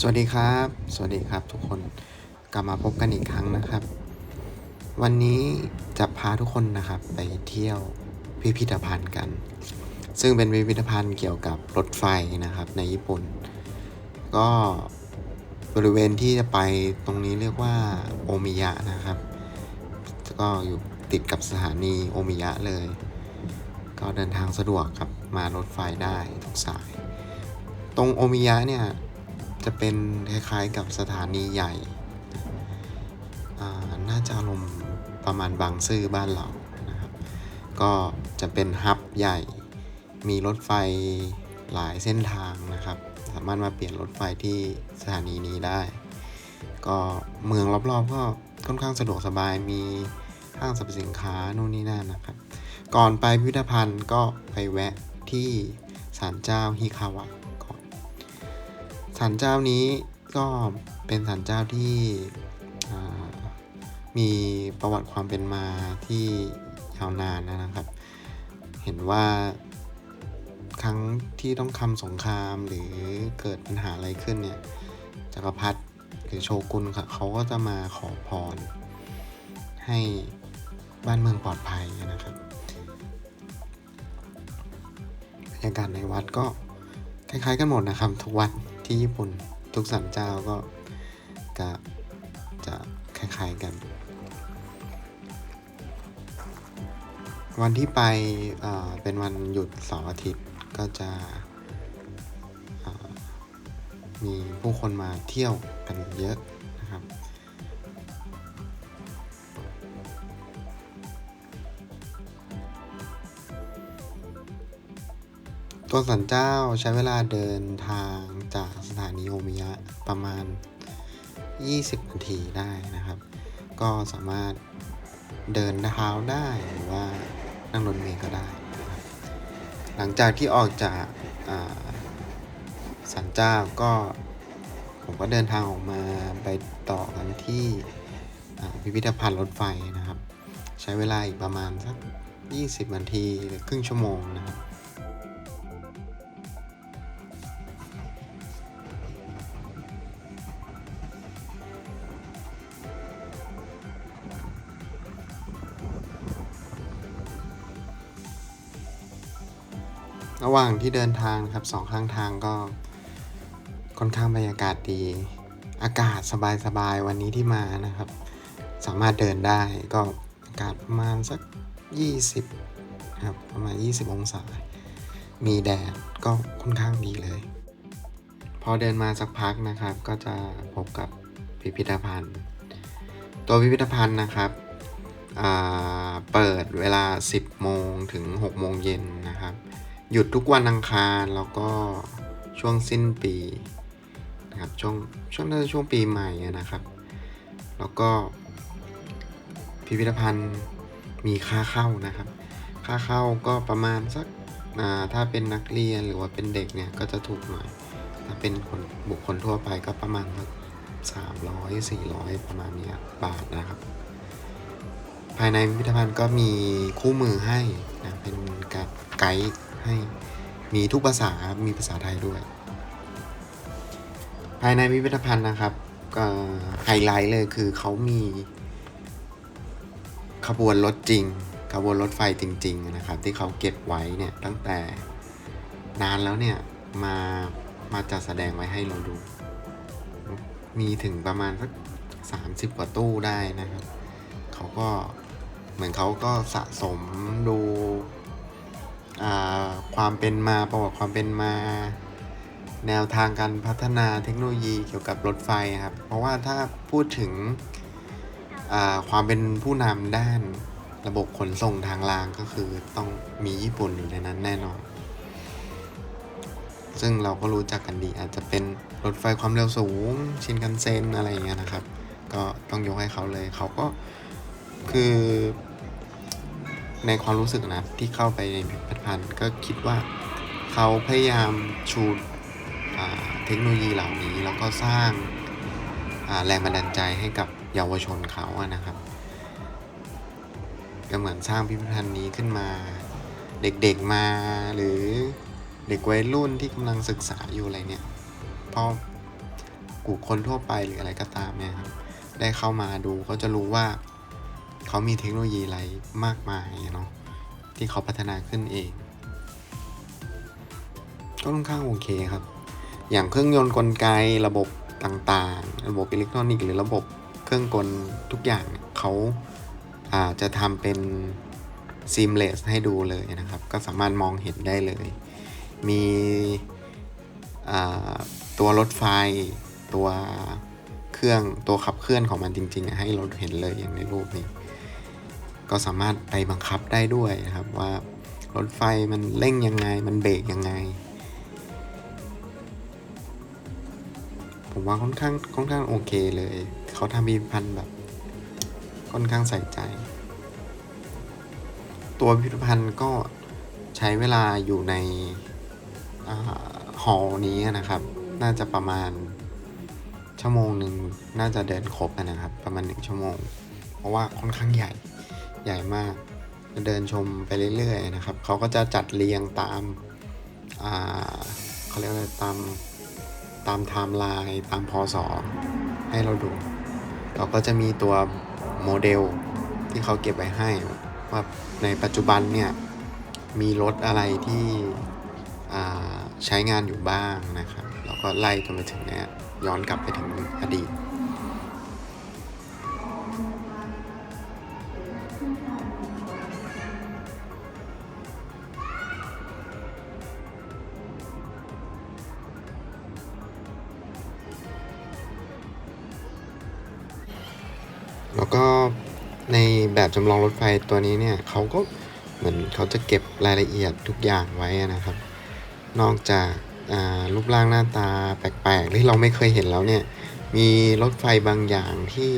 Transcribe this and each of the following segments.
สวัสดีครับ สวัสดีครับทุกคนกลับมาพบกันอีกครั้งนะครับ วันนี้จะพาทุกคนนะครับไปเที่ยวพิพิธภัณฑ์กัน ซึ่งเป็นพิพิธภัณฑ์เกี่ยวกับรถไฟนะครับในญี่ปุ่น ก็บริเวณที่จะไปตรงนี้เรียกว่าโอมิยะนะครับ ก็อยู่ติดกับสถานีโอมิยะเลย ก็เดินทางสะดวกครับมารถไฟได้ทุกสาย ตรงโอมิยะเนี่ย จะเป็นคล้ายๆกับสถานีใหญ่ น่าจะอารมณ์ประมาณบางซื่อบ้านเรานะครับ ก็จะเป็นฮับใหญ่ มีรถไฟหลายเส้นทางนะครับ สามารถมาเปลี่ยนรถไฟที่สถานีนี้ได้ ก็เมืองรอบๆก็ค่อนข้างสะดวกสบาย มีห้างสรรพสินค้านู่นนี่นั่นนะครับ ก่อนไปพิพิธภัณฑ์ก็ไปแวะที่ศาลเจ้าฮิคาวะ ศาลเจ้านี้ก็เป็นศาลเจ้าที่มีประวัติความเป็นมาที่ยาวนานนะครับ เห็นว่าครั้งที่ต้องคำสงครามหรือเกิดปัญหาอะไรขึ้นเนี่ยจักรพรรดิหรือโชกุนค่ะเขาก็จะมาขอพร ให้บ้านเมืองปลอดภัยนะครับบรรยากาศในวัดก็คล้ายๆกันหมดนะครับทุกวัด ที่ญี่ปุ่นทุกสันเจ้าก็จะจะคล้ายๆกัน วันที่ไปเป็นวันหยุดเสาร์อาทิตย์ก็จะมีผู้คนมาเที่ยวกันเยอะนะครับ ตัวสันเจ้าใช้เวลาเดินทางจากสถานีโอมิยะประมาณ 20 นาทีได้นะครับ ก็สามารถเดินเท้าได้หรือว่านั่งรถเมล์ก็ได้นะครับหลังจากที่ออกจากาสันเจ้าก็ผมก็เดินทางออกมาไปต่อกันที่พิพิธภัณฑ์รถไฟนะครับ ใช้เวลาอีกประมาณสัก 20 นาทีหรือครึ่งชั่วโมงนะครับ ระหว่างที่เดินทางนะครับสองข้างทางก็ค่อนข้างบรรยากาศดี อากาศสบายๆวันนี้ที่มานะครับ สามารถเดินได้ก็อากาศประมาณสัก 20ครับประมาณ 20 องศา มีแดดก็ค่อนข้างดีเลย พอเดินมาสักพักนะครับ ก็จะพบกับพิพิธภัณฑ์ ตัวพิพิธภัณฑ์นะครับเปิดเวลา 10 โมงถึง 6 โมงเย็นนะครับ หยุดทุกวันอังคารแล้วก็ช่วงสิ้นปีนะครับช่วงช่วงน่าจะช่วงปีใหม่นะครับ แล้วก็พิพิธภัณฑ์มีค่าเข้านะครับ ค่าเข้าก็ประมาณสักอ่าถ้าเป็นนักเรียนหรือว่าเป็นเด็กเนี่ยก็จะถูกหน่อย ถ้าเป็นคนบุคคลทั่วไปก็ประมาณสักสามร้อยสี่ร้อยประมาณเนี้ยบาทนะครับ ภายในพิพิธภัณฑ์ก็มีคู่มือให้นะเป็นการไกด์ ให้มีทุกภาษามีภาษาไทยด้วย ภายในพิพิธภัณฑ์นะครับไฮไลท์เลยคือเขามีขบวนรถจริง ขบวนรถไฟจริง ๆ นะครับ ที่เขาเก็บไว้เนี่ยตั้งแต่นานแล้วเนี่ยมามาจัดแสดงไว้ให้เราดู มีถึงประมาณสักสามสิบกว่าตู้ได้นะครับ เขาก็เหมือนเขาก็สะสมดู ความเป็นมาประวัติความเป็นมา แนวทางการพัฒนาเทคโนโลยีเกี่ยวกับรถไฟครับ เพราะว่าถ้าพูดถึงความเป็นผู้นำด้านระบบขนส่งทางรางก็คือต้องมีญี่ปุ่นอยู่ในนั้นแน่นอน ซึ่งเราก็รู้จักกันดีอาจจะเป็นรถไฟความเร็วสูง ชินคันเซ็นอะไรอย่างเงี้ยนะครับ ก็ต้องยกให้เขาเลยเขาก็คือ ในความรู้สึกนะที่เข้าไปในพิพิธภัณฑ์ก็คิดว่าเขาพยายามชูเทคโนโลยีเหล่านี้แล้วก็สร้างาแรงบันดาลใจให้กับเยาวชนเขาอะนะครับก็เหมือนสร้างพิพิธภัณฑ์นี้ขึ้นมา เด็กๆมาหรือเด็กวัยรุ่นที่กำลังศึกษาอยู่อะไรเนี่ยพอบุคคลทั่วไปหรืออะไรก็ตามเนี่ยครับได้เข้ามาดูก็จะรู้ว่า เขามีเทคโนโลยีอะไรมากมายเนาะที่เขาพัฒนาขึ้นเอง ก็ค่อนข้างโอเคครับ อย่างเครื่องยนต์กลไกระบบต่างๆ ระบบอิเล็กทรอนิกส์หรือระบบเครื่องกลทุกอย่างเขาอาจจะทำเป็น seamless ให้ดูเลยนะครับ ก็สามารถมองเห็นได้เลย มีตัวรถไฟตัวเครื่องตัวขับเคลื่อนของมันจริง ๆ ให้เราเห็นเลยอย่างในรูปนี้ ก็สามารถไปบังคับได้ด้วยนะครับว่ารถไฟมันเร่งยังไง มันเบรกยังไง ผมว่าค่อนข้างค่อนข้างโอเคเลย เขาทำพิพิธภัณฑ์แบบค่อนข้างใส่ใจ ตัวพิพิธภัณฑ์ก็ใช้เวลาอยู่ในฮอลนี้นะครับ น่าจะประมาณชั่วโมงหนึ่งน่าจะเดินครบนะครับ ประมาณหนึ่งชั่วโมง เพราะว่าค่อนข้างใหญ่ ใหญ่มาก เดินชมไปเรื่อยๆนะครับ เขาก็จะจัดเรียงตามเขาเรียกว่าอะไรตามตามไทม์ไลน์ตามพศให้เราดู เราก็จะมีตัวโมเดลที่เขาเก็บไว้ให้ ว่าในปัจจุบันเนี่ย มีรถอะไรที่ใช้งานอยู่บ้างนะครับ แล้วก็ไล่จนไปถึงเนี้ยย้อนกลับไปถึงอดีต แล้วก็ในแบบจำลองรถไฟตัวนี้เนี่ยเขาก็เหมือนเขาจะเก็บรายละเอียดทุกอย่างไว้นะครับ นอกจากรูปร่างหน้าตาแปลกๆที่เราไม่เคยเห็นแล้วเนี่ย มีรถไฟบางอย่างที่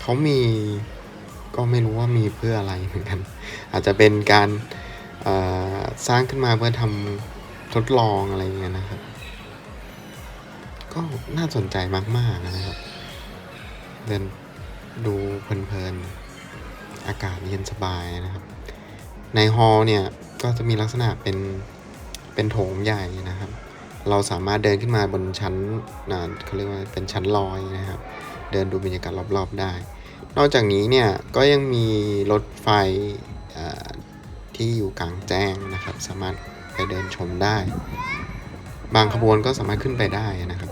เขามีก็ไม่รู้ว่ามีเพื่ออะไรเหมือนกัน อาจจะเป็นการสร้างขึ้นมาเพื่อทำทดลองอะไรเงี้ยนะครับ ก็น่าสนใจมากๆนะครับเดิน ดูเพลินๆ อากาศเย็นสบายนะครับ ในฮอล์เนี่ยก็จะมีลักษณะเป็นเป็นโถงใหญ่นะครับ เราสามารถเดินขึ้นมาบนชั้นนะเขาเรียกว่าเป็นชั้นลอยนะครับ เดินดูบรรยากาศรอบๆได้ นอกจากนี้เนี่ยก็ยังมีรถไฟที่อยู่กลางแจ้งนะครับ สามารถไปเดินชมได้ บางขบวนก็สามารถขึ้นไปได้นะครับ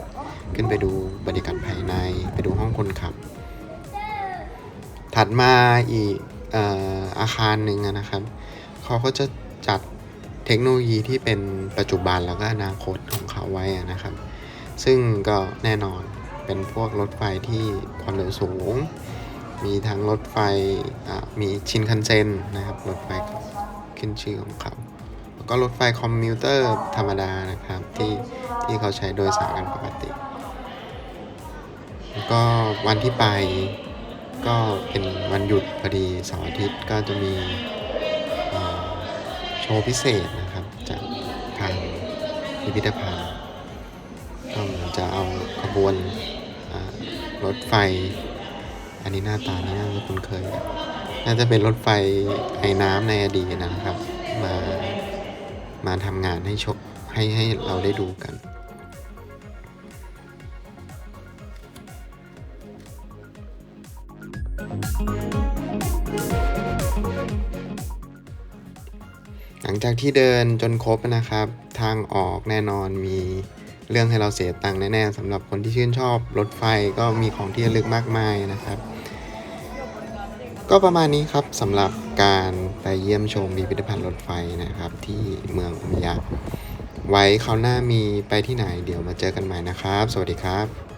ขึ้นไปดูบรรยากาศภายใน ไปดูห้องคนขับ ถัดมาอีกออาคารหนึ่งนะครับ เขาก็จะจัดเทคโนโลยีที่เป็นปัจจุบันแล้วก็อนาคตของเขาไว้นะครับ ซึ่งก็แน่นอนเป็นพวกรถไฟที่ความเร็วสูง มีทั้งรถไฟมีชินคันเซ็นนะครับ รถไฟขึ้นชื่อของเขา แล้วก็รถไฟคอมมิวเตอร์ธรรมดานะครับที่ที่เขาใช้โดยสารกันปกติ แล้วก็วันที่ไป ก็เป็นวันหยุดพอดีเสาร์อาทิตย์ก็จะมีโชว์พิเศษนะครับจากทางพิพิธภัณฑ์ก็เหมือนจะเอาขบวนรถไฟ อันนี้หน้าตานี่น่าจะคุ้นเคย น่าจะเป็นรถไฟไอ้น้ำในอดีตนะครับ มามาทำงานให้ชมให้ให้เราได้ดูกัน หลังจากที่เดินจนครบนะครับ ทางออกแน่นอนมีเรื่องให้เราเสียตังค์แน่ๆสำหรับคนที่ชื่นชอบรถไฟก็มีของที่ระลึกมากมายนะครับ ก็ประมาณนี้ครับสำหรับการไปเยี่ยมชมพิพิธภัณฑ์รถไฟนะครับ ที่เมืองอุมยะไว้คราวหน้ามีไปที่ไหนเดี๋ยวมาเจอกันใหม่นะครับ สวัสดีครับ